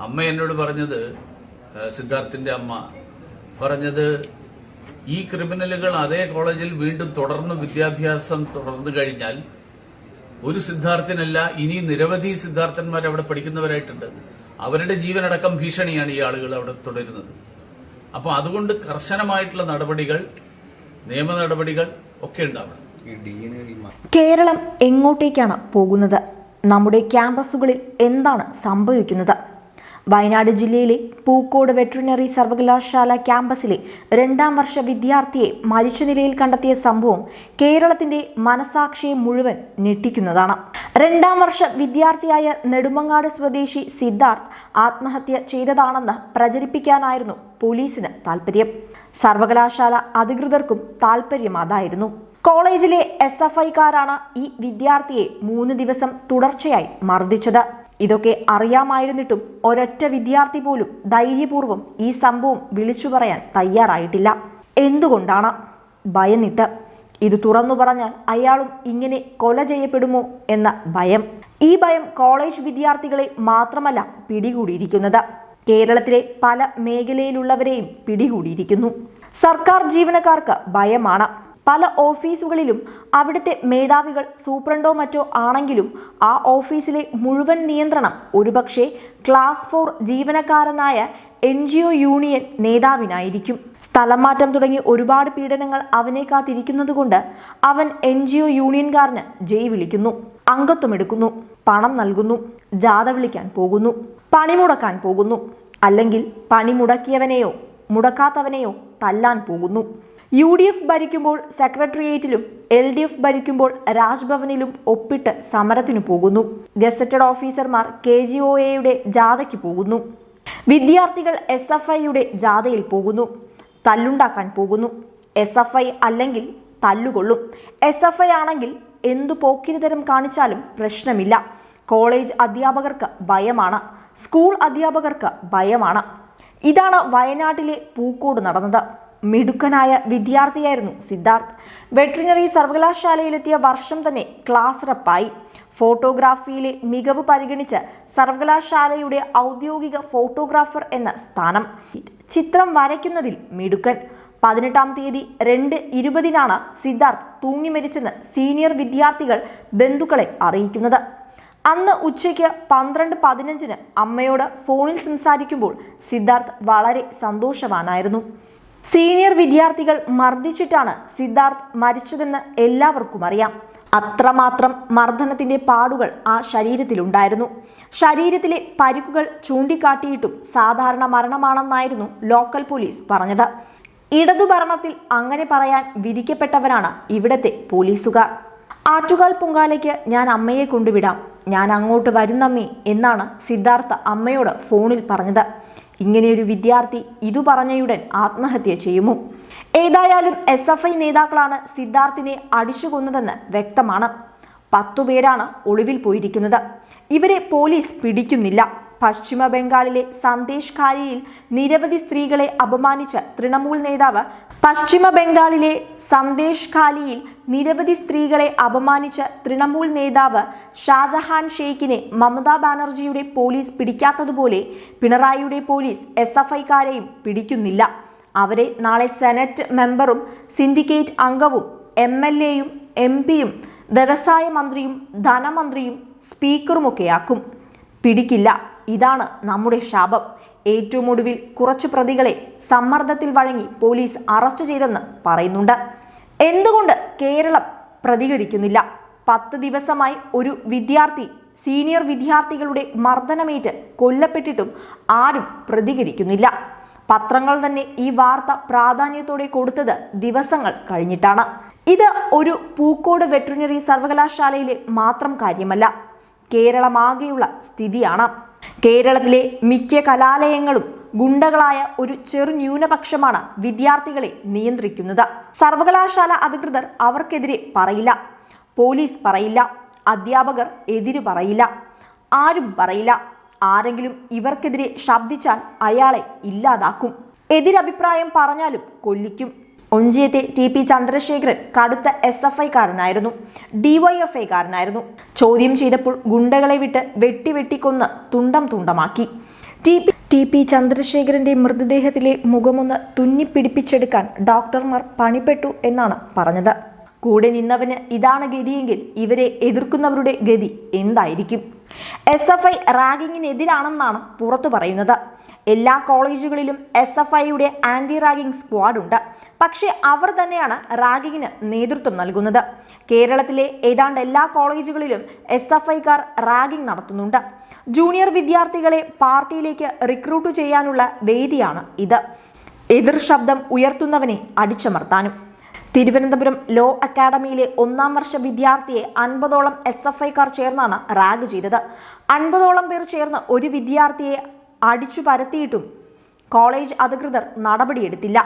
അമ്മ എന്നോട് പറഞ്ഞത് സിദ്ധാർത്ഥിന്റെ അമ്മ പറഞ്ഞത് ഈ ക്രിമിനലുകൾ അതേ കോളേജിൽ വീണ്ടും തുടർന്ന് വിദ്യാഭ്യാസം തുടർന്നു കഴിഞ്ഞാൽ ഒരു സിദ്ധാർത്ഥനല്ല ഇനി നിരവധി സിദ്ധാർത്ഥന്മാർ അവിടെ പഠിക്കുന്നവരായിട്ടുണ്ട്. അവരുടെ ജീവനടക്കം ഭീഷണിയാണ് ഈ ആളുകൾ അവിടെ തുടരുന്നത്. അപ്പൊ അതുകൊണ്ട് കർശനമായിട്ടുള്ള നടപടികൾ നിയമ നടപടികൾ ഒക്കെ ഉണ്ടാവണം. ഈ ഡീന് ഈ കേരളം എങ്ങോട്ടേക്കാണ് പോകുന്നത്? നമ്മുടെ ക്യാമ്പസുകളിൽ എന്താണ് സംഭവിക്കുന്നത്? വയനാട് ജില്ലയിലെ പൂക്കോട് വെറ്ററിനറി സർവകലാശാല ക്യാമ്പസിലെ രണ്ടാം വർഷ വിദ്യാർത്ഥിയെ മരിച്ച നിലയിൽ കണ്ടെത്തിയ സംഭവം കേരളത്തിന്റെ മനസാക്ഷിയെ മുഴുവൻ ഞെട്ടിക്കുന്നതാണ്. രണ്ടാം വർഷ വിദ്യാർത്ഥിയായ നെടുമങ്ങാട് സ്വദേശി സിദ്ധാർത്ഥ് ആത്മഹത്യ ചെയ്തതാണെന്ന് പ്രചരിപ്പിക്കാനായിരുന്നു പോലീസിന് താൽപര്യം. സർവകലാശാല അധികൃതർക്കും താൽപര്യം അതായിരുന്നു കോളേജിലെ എസ് എഫ് ഐക്കാരാണ് ഈ വിദ്യാർത്ഥിയെ മൂന്ന് ദിവസം തുടർച്ചയായി മർദ്ദിച്ചത്. ഇതൊക്കെ അറിയാമായിരുന്നിട്ടും ഒരൊറ്റ വിദ്യാർത്ഥി പോലും ധൈര്യപൂർവം ഈ സംഭവം വിളിച്ചു പറയാൻ തയ്യാറായിട്ടില്ല. എന്തുകൊണ്ടാണ്? ഭയന്നിട്ട്. ഇത് തുറന്നു പറഞ്ഞാൽ അയാളും ഇങ്ങനെ കൊല ചെയ്യപ്പെടുമോ എന്ന ഭയം. ഈ ഭയം കോളേജ് വിദ്യാർത്ഥികളെ മാത്രമല്ല പിടികൂടിയിരിക്കുന്നത്. കേരളത്തിലെ പല മേഖലയിലുള്ളവരെയും പിടികൂടിയിരിക്കുന്നു. സർക്കാർ ജീവനക്കാർക്ക് ഭയമാണ്. പല ഓഫീസുകളിലും അവിടുത്തെ മേധാവികൾ സൂപ്രണ്ടോ മറ്റോ ആണെങ്കിലും ആ ഓഫീസിലെ മുഴുവൻ നിയന്ത്രണം ഒരുപക്ഷെ ക്ലാസ് ഫോർ ജീവനക്കാരനായ എൻ ജി ഒ യൂണിയൻ നേതാവിനായിരിക്കും. സ്ഥലം മാറ്റം തുടങ്ങി ഒരുപാട് പീഡനങ്ങൾ അവനെ കാത്തിരിക്കുന്നതുകൊണ്ട് അവൻ എൻ ജി ഒ യൂണിയൻകാരന് ജയ് വിളിക്കുന്നു. അംഗത്വം എടുക്കുന്നു. പണം നൽകുന്നു. ജാഥ വിളിക്കാൻ പോകുന്നു. പണിമുടക്കാൻ പോകുന്നു. അല്ലെങ്കിൽ പണി മുടക്കിയവനെയോ മുടക്കാത്തവനെയോ തല്ലാൻ പോകുന്നു. യു ഡി എഫ് ഭരിക്കുമ്പോൾ സെക്രട്ടേറിയറ്റിലും എൽ ഡി എഫ് ഭരിക്കുമ്പോൾ രാജ്ഭവനിലും ഒപ്പിട്ട് സമരത്തിനു പോകുന്നു. ഗസറ്റഡ് ഓഫീസർമാർ കെ ജി ഒ എയുടെ ജാഥയ്ക്ക് പോകുന്നു. വിദ്യാർത്ഥികൾ എസ് എഫ് ഐയുടെ ജാഥയിൽ പോകുന്നു. തല്ലുണ്ടാക്കാൻ പോകുന്നു. എസ് എഫ് ഐ അല്ലെങ്കിൽ തല്ലുകൊള്ളും. എസ് എഫ് ഐ ആണെങ്കിൽ എന്തു പോക്കിരിതരം കാണിച്ചാലും പ്രശ്നമില്ല. കോളേജ് അധ്യാപകർക്ക് ഭയമാണ്. സ്കൂൾ അധ്യാപകർക്ക് ഭയമാണ്. ഇതാണ് വയനാട്ടിലെ പൂക്കോട് നടന്നത്. മിടുക്കനായ വിദ്യാർത്ഥിയായിരുന്നു സിദ്ധാർത്ഥ്. വെറ്ററിനറി സർവകലാശാലയിലെത്തിയ വർഷം തന്നെ ക്ലാസ് റപ്പായി ഫോട്ടോഗ്രാഫിയിലെ മികവ് പരിഗണിച്ച് സർവകലാശാലയുടെ ഔദ്യോഗിക ഫോട്ടോഗ്രാഫർ എന്ന സ്ഥാനം. ചിത്രം വരയ്ക്കുന്നതിൽ മിടുക്കൻ. പതിനെട്ടാം തീയതി രണ്ട് ഇരുപതിനാണ് സിദ്ധാർത്ഥ് തൂങ്ങി മരിച്ചെന്ന് സീനിയർ വിദ്യാർത്ഥികൾ ബന്ധുക്കളെ അറിയിക്കുന്നത്. അന്ന് ഉച്ചയ്ക്ക് പന്ത്രണ്ട് പതിനഞ്ചിന് അമ്മയോട് ഫോണിൽ സംസാരിക്കുമ്പോൾ സിദ്ധാർത്ഥ് വളരെ സന്തോഷവാനായിരുന്നു. സീനിയർ വിദ്യാർത്ഥികൾ മർദ്ദിച്ചിട്ടാണ് സിദ്ധാർത്ഥ് മരിച്ചതെന്ന് എല്ലാവർക്കും അറിയാം. അത്രമാത്രം മർദ്ദനത്തിന്റെ പാടുകൾ ആ ശരീരത്തിലുണ്ടായിരുന്നു. ശരീരത്തിലെ പരിക്കുകൾ ചൂണ്ടിക്കാട്ടിയിട്ടും സാധാരണ മരണമാണെന്നായിരുന്നു ലോക്കൽ പോലീസ് പറഞ്ഞത്. ഇടതുഭരണത്തിൽ അങ്ങനെ പറയാൻ വിധിക്കപ്പെട്ടവരാണ് ഇവിടത്തെ പോലീസുകാർ. ആറ്റുകാൽ പൊങ്കാലയ്ക്ക് ഞാൻ അമ്മയെ കൊണ്ടുവിടാം. ഞാൻ അങ്ങോട്ട് വരുന്നമ്മേ എന്നാണ് സിദ്ധാർത്ഥ അമ്മയോട് ഫോണിൽ പറഞ്ഞത്. ഇങ്ങനെയൊരു വിദ്യാർത്ഥി ഇതു പറഞ്ഞയുടൻ ആത്മഹത്യ ചെയ്യുമോ? ഏതായാലും എസ് എഫ് ഐ നേതാക്കളാണ് സിദ്ധാർത്ഥിനെ അടിച്ചു കൊന്നതെന്ന് വ്യക്തമാണ് പത്തുപേരാണ് ഒളിവിൽ പോയിരിക്കുന്നത്. ഇവരെ പോലീസ് പിടിക്കുന്നില്ല. പശ്ചിമ ബംഗാളിലെ സന്ദേശ് ഖാലിയിൽ നിരവധി സ്ത്രീകളെ അപമാനിച്ച തൃണമൂൽ നേതാവ്. പശ്ചിമ ബംഗാളിലെ സന്ദേശ് ഖാലിയിൽ നിരവധി സ്ത്രീകളെ അപമാനിച്ച തൃണമൂൽ നേതാവ് ഷാജഹാൻ ഷെയ്ഖിനെ മമതാ ബാനർജിയുടെ പോലീസ് പിടിക്കാത്തതുപോലെ പിണറായിയുടെ പോലീസ് എസ് എഫ് ഐക്കാരെയും പിടിക്കുന്നില്ല. അവരെ നാളെ സെനറ്റ് മെമ്പറും സിൻഡിക്കേറ്റ് അംഗവും എം എൽ എയും എം പിയും വ്യവസായ മന്ത്രിയും ധനമന്ത്രിയും സ്പീക്കറുമൊക്കെയാക്കും. പിടിക്കില്ല. ഇതാണ് നമ്മുടെ ശാപം. ഏറ്റവും ഒടുവിൽ കുറച്ചു പ്രതികളെ സമ്മർദ്ദത്തിൽ വഴങ്ങി പോലീസ് അറസ്റ്റ് ചെയ്തെന്ന് പറയുന്നുണ്ട്. എന്തുകൊണ്ട് കേരളം പ്രതികരിക്കുന്നില്ല? പത്ത് ദിവസമായി ഒരു വിദ്യാർത്ഥി സീനിയർ വിദ്യാർത്ഥികളുടെ മർദ്ദനമേറ്റ് കൊല്ലപ്പെട്ടിട്ടും ആരും പ്രതികരിക്കുന്നില്ല. പത്രങ്ങൾ തന്നെ ഈ വാർത്ത പ്രാധാന്യത്തോടെ കൊടുത്തത് ദിവസങ്ങൾ കഴിഞ്ഞിട്ടാണ്. ഇത് ഒരു പൂക്കോട് വെറ്ററിനറി സർവകലാശാലയിലെ മാത്രം കാര്യമല്ല. കേരളമാകെയുള്ള സ്ഥിതിയാണ്. കേരളത്തിലെ മിക്ക കലാലയങ്ങളും ഗുണ്ടകളായ ഒരു ചെറു ന്യൂനപക്ഷമാണ് വിദ്യാർത്ഥികളെ നിയന്ത്രിക്കുന്നത്. സർവകലാശാല അധികൃതർ അവർക്കെതിരെ പറയില്ല. പോലീസ് പറയില്ല. അധ്യാപകർ എതിര് പറയില്ല. ആരും പറയില്ല. ആരെങ്കിലും ഇവർക്കെതിരെ ശബ്ദിച്ചാൽ അയാളെ ഇല്ലാതാക്കും. എതിരഭിപ്രായം പറഞ്ഞാലും കൊല്ലിക്കും. ഒഞ്ചിയത്തെ ടി പി ചന്ദ്രശേഖരൻ കടുത്ത എസ് എഫ് ഐക്കാരനായിരുന്നു. ഡിവൈഎഫ് ഐക്കാരനായിരുന്നു. ചോദ്യം ചെയ്തപ്പോൾ ഗുണ്ടകളെ വിട്ട് വെട്ടി വെട്ടിക്കൊന്ന് തുണ്ടം തുണ്ടമാക്കി. ടി പി ടി പി ചന്ദ്രശേഖരന്റെ മൃതദേഹത്തിലെ മുഖമൊന്ന് തുന്നിപ്പിടിപ്പിച്ചെടുക്കാൻ ഡോക്ടർമാർ പണിപ്പെട്ടു എന്നാണ് പറഞ്ഞത്. കൂടെ നിന്നവന് ഇതാണ് ഗതിയെങ്കിൽ ഇവരെ എതിർക്കുന്നവരുടെ ഗതി എന്തായിരിക്കും? എസ് എഫ് ഐ റാഗിങ്ങിനെതിരാണെന്നാണ് പുറത്തു പറയുന്നത്. എല്ലാ കോളേജുകളിലും എസ് എഫ് ഐയുടെ ആന്റി റാഗിംഗ് സ്ക്വാഡ് ഉണ്ട്. പക്ഷേ അവർ തന്നെയാണ് റാഗിങ്ങിന് നേതൃത്വം നൽകുന്നത്. കേരളത്തിലെ ഏതാണ്ട് എല്ലാ കോളേജുകളിലും എസ് എഫ് ഐക്കാർ റാഗിംഗ് നടത്തുന്നുണ്ട്. ജൂനിയർ വിദ്യാർത്ഥികളെ പാർട്ടിയിലേക്ക് റിക്രൂട്ട് ചെയ്യാനുള്ള വേദിയാണ് ഇത്. എതിർ ശബ്ദം ഉയർത്തുന്നവനെ അടിച്ചമർത്താനും. തിരുവനന്തപുരം ലോ അക്കാദമിയിലെ ഒന്നാം വർഷ വിദ്യാർത്ഥിയെ അൻപതോളം എസ് എഫ് ഐക്കാർ ചേർന്നാണ് റാഗ് ചെയ്തത്. അൻപതോളം പേർ ചേർന്ന് ഒരു വിദ്യാർത്ഥിയെ അടിച്ചു പരത്തിയിട്ടും കോളേജ് അധികൃതർ നടപടിയെടുത്തില്ല.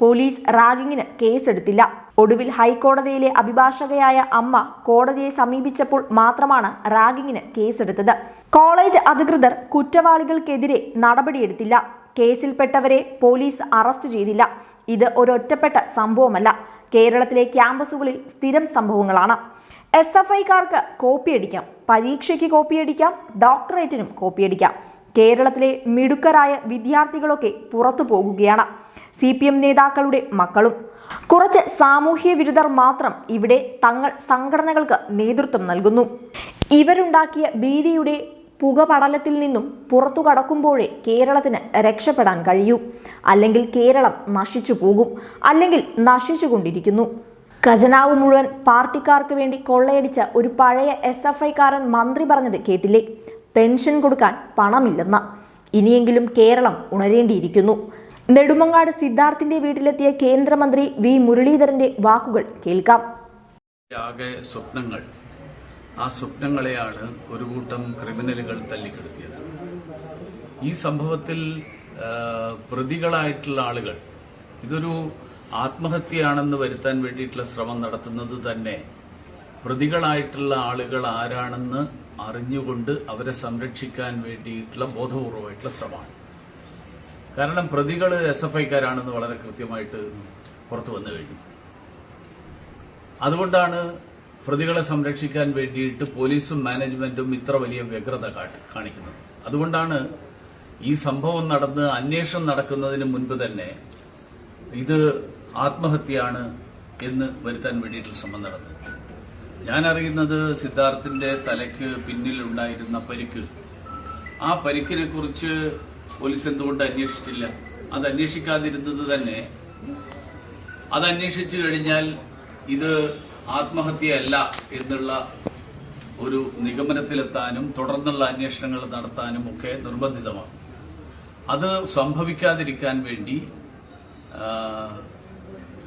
പോലീസ് റാഗിങ്ങിന് കേസെടുത്തില്ല. ഒടുവിൽ ഹൈക്കോടതിയിലെ അഭിഭാഷകയായ അമ്മ കോടതിയെ സമീപിച്ചപ്പോൾ മാത്രമാണ് റാഗിങ്ങിന് കേസെടുത്തത്. കോളേജ് അധികൃതർ കുറ്റവാളികൾക്കെതിരെ നടപടിയെടുത്തില്ല. കേസിൽപ്പെട്ടവരെ പോലീസ് അറസ്റ്റ് ചെയ്തില്ല. ഇത് ഒരൊറ്റപ്പെട്ട സംഭവമല്ല. കേരളത്തിലെ ക്യാമ്പസുകളിൽ സ്ഥിരം സംഭവങ്ങളാണ്. എസ് എഫ് ഐക്കാർക്ക് കോപ്പിയടിക്കാം. പരീക്ഷയ്ക്ക് കോപ്പിയടിക്കാം. ഡോക്ടറേറ്റിനും കോപ്പിയടിക്കാം. കേരളത്തിലെ മിടുക്കരായ വിദ്യാർത്ഥികളൊക്കെ പുറത്തു പോകുകയാണ്. സി പി എം നേതാക്കളുടെ മക്കളും. കുറച്ച് സാമൂഹ്യ വിരുദ്ധർ മാത്രം ഇവിടെ തങ്ങൾ സംഘടനകൾക്ക് നേതൃത്വം നൽകുന്നു. ഇവരുണ്ടാക്കിയ ഭീതിയുടെ പുകപടലത്തിൽ നിന്നും പുറത്തു കടക്കുമ്പോഴേ കേരളത്തിന് രക്ഷപ്പെടാൻ കഴിയൂ. അല്ലെങ്കിൽ കേരളം നശിച്ചു പോകും. അല്ലെങ്കിൽ നശിച്ചുകൊണ്ടിരിക്കുന്നു. ഖജനാവ് മുഴുവൻ പാർട്ടിക്കാർക്ക് വേണ്ടി കൊള്ളയടിച്ച ഒരു പഴയ എസ് എഫ് ഐക്കാരൻ മന്ത്രി പറഞ്ഞത് കേട്ടില്ലേ? പെൻഷൻ കൊടുക്കാൻ പണമില്ലെന്ന് ഇനിയെങ്കിലും കേരളം ഉണരേണ്ടിയിരിക്കുന്നു. നെടുമങ്ങാട് സിദ്ധാർത്ഥിന്റെ വീട്ടിലെത്തിയ കേന്ദ്രമന്ത്രി വി. മുരളീധരന്റെ വാക്കുകൾ കേൾക്കാം. സ്വപ്നങ്ങൾ. ആ സ്വപ്നങ്ങളെയാണ് ഒരു കൂട്ടം ക്രിമിനലുകൾ തല്ലിക്കെടുത്തിയത്. ഈ സംഭവത്തിൽ പ്രതികളായിട്ടുള്ള ആളുകൾ ഇതൊരു ആത്മഹത്യയാണെന്ന് വരുത്താൻ വേണ്ടിയിട്ടുള്ള ശ്രമം നടത്തുന്നത് തന്നെ പ്രതികളായിട്ടുള്ള ആളുകൾ ആരാണെന്ന് അറിഞ്ഞുകൊണ്ട് അവരെ സംരക്ഷിക്കാൻ വേണ്ടിയിട്ടുള്ള ബോധപൂർവമായിട്ടുള്ള ശ്രമമാണ്. കാരണം പ്രതികൾ എസ് എഫ് ഐക്കാരാണെന്ന് വളരെ കൃത്യമായിട്ട് പുറത്തു വന്നു കഴിഞ്ഞു. അതുകൊണ്ടാണ് പ്രതികളെ സംരക്ഷിക്കാൻ വേണ്ടിയിട്ട് പോലീസും മാനേജ്മെന്റും ഇത്ര വലിയ വ്യഗ്രത കാണിക്കുന്നത്. അതുകൊണ്ടാണ് ഈ സംഭവം നടന്ന് അന്വേഷണം നടക്കുന്നതിന് മുൻപ് തന്നെ ഇത് ആത്മഹത്യയാണ് എന്ന് വരുത്താൻ വേണ്ടിയിട്ടുള്ള ശ്രമം നടന്നത്. ഞാൻ അറിയുന്നത് സിദ്ധാർത്ഥിന്റെ തലയ്ക്ക് പിന്നിലുണ്ടായിരുന്ന പരിക്ക്. ആ പരിക്കിനെ കുറിച്ച് പോലീസ് എന്തുകൊണ്ട് അന്വേഷിച്ചില്ല? അത് അന്വേഷിക്കാതിരുന്നത് തന്നെ. അത് അന്വേഷിച്ചു കഴിഞ്ഞാൽ ഇത് ആത്മഹത്യയല്ല എന്നുള്ള ഒരു നിഗമനത്തിലെത്താനും തുടർന്നുള്ള അന്വേഷണങ്ങൾ നടത്താനും ഒക്കെ നിർബന്ധിതമാണ്. അത് സംഭവിക്കാതിരിക്കാൻ വേണ്ടി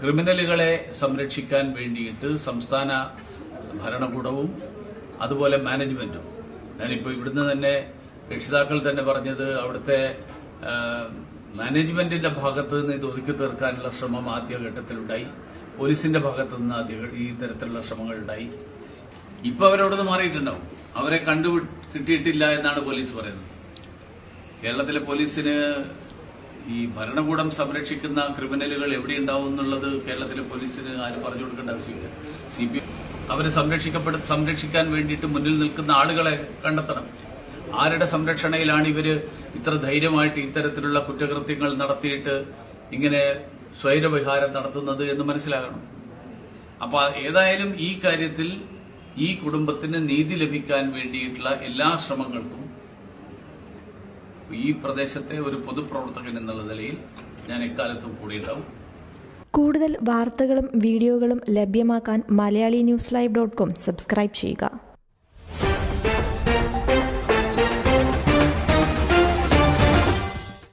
ക്രിമിനലുകളെ സംരക്ഷിക്കാൻ വേണ്ടിയിട്ട് സംസ്ഥാന ഭരണകൂടവും അതുപോലെ മാനേജ്മെന്റും. ഞാനിപ്പോൾ ഇവിടുന്ന് തന്നെ രക്ഷിതാക്കൾ തന്നെ പറഞ്ഞത് അവിടുത്തെ മാനേജ്മെന്റിന്റെ ഭാഗത്ത് നിന്ന് ഇത് ഒതുക്കി തീർക്കാനുള്ള ശ്രമം ആദ്യഘട്ടത്തിലുണ്ടായി പോലീസിന്റെ ഭാഗത്തു നിന്ന് ആദ്യ ഈ തരത്തിലുള്ള ശ്രമങ്ങൾ ഉണ്ടായി ഇപ്പൊ അവരവിടുന്ന് മാറിയിട്ടുണ്ടാവും. അവരെ കണ്ടു കിട്ടിയിട്ടില്ല എന്നാണ് പോലീസ് പറയുന്നത്. കേരളത്തിലെ പോലീസിന് ഈ ഭരണകൂടം സംരക്ഷിക്കുന്ന ക്രിമിനലുകൾ എവിടെയുണ്ടാവും എന്നുള്ളത് കേരളത്തിലെ പോലീസിന് ആരും പറഞ്ഞു കൊടുക്കേണ്ട ആവശ്യമില്ല. സി പി അവരെ സംരക്ഷിക്കപ്പെടു സംരക്ഷിക്കാൻ വേണ്ടിയിട്ട് മുന്നിൽ നിൽക്കുന്ന ആളുകളെ കണ്ടെത്തണം. ആരുടെ സംരക്ഷണയിലാണ് ഇവർ ഇത്ര ധൈര്യമായിട്ട് ഇത്തരത്തിലുള്ള കുറ്റകൃത്യങ്ങൾ നടത്തിയിട്ട് ഇങ്ങനെ സ്വൈരവിഹാരം നടത്തുന്നത് എന്ന് മനസ്സിലാകണം. അപ്പൊ ഏതായാലും ഈ കാര്യത്തിൽ ഈ കുടുംബത്തിന് നീതി ലഭിക്കാൻ വേണ്ടിയിട്ടുള്ള എല്ലാ ശ്രമങ്ങൾക്കും ഈ പ്രദേശത്തെ ഒരു പൊതുപ്രവർത്തകൻ എന്നുള്ള നിലയിൽ ഞാൻ എക്കാലത്തും ഉണ്ടാവും കൂടുതൽ വാർത്തകളും വീഡിയോകളും ലഭ്യമാക്കാൻ Malayali news live dot com subscribe ചെയ്യുക.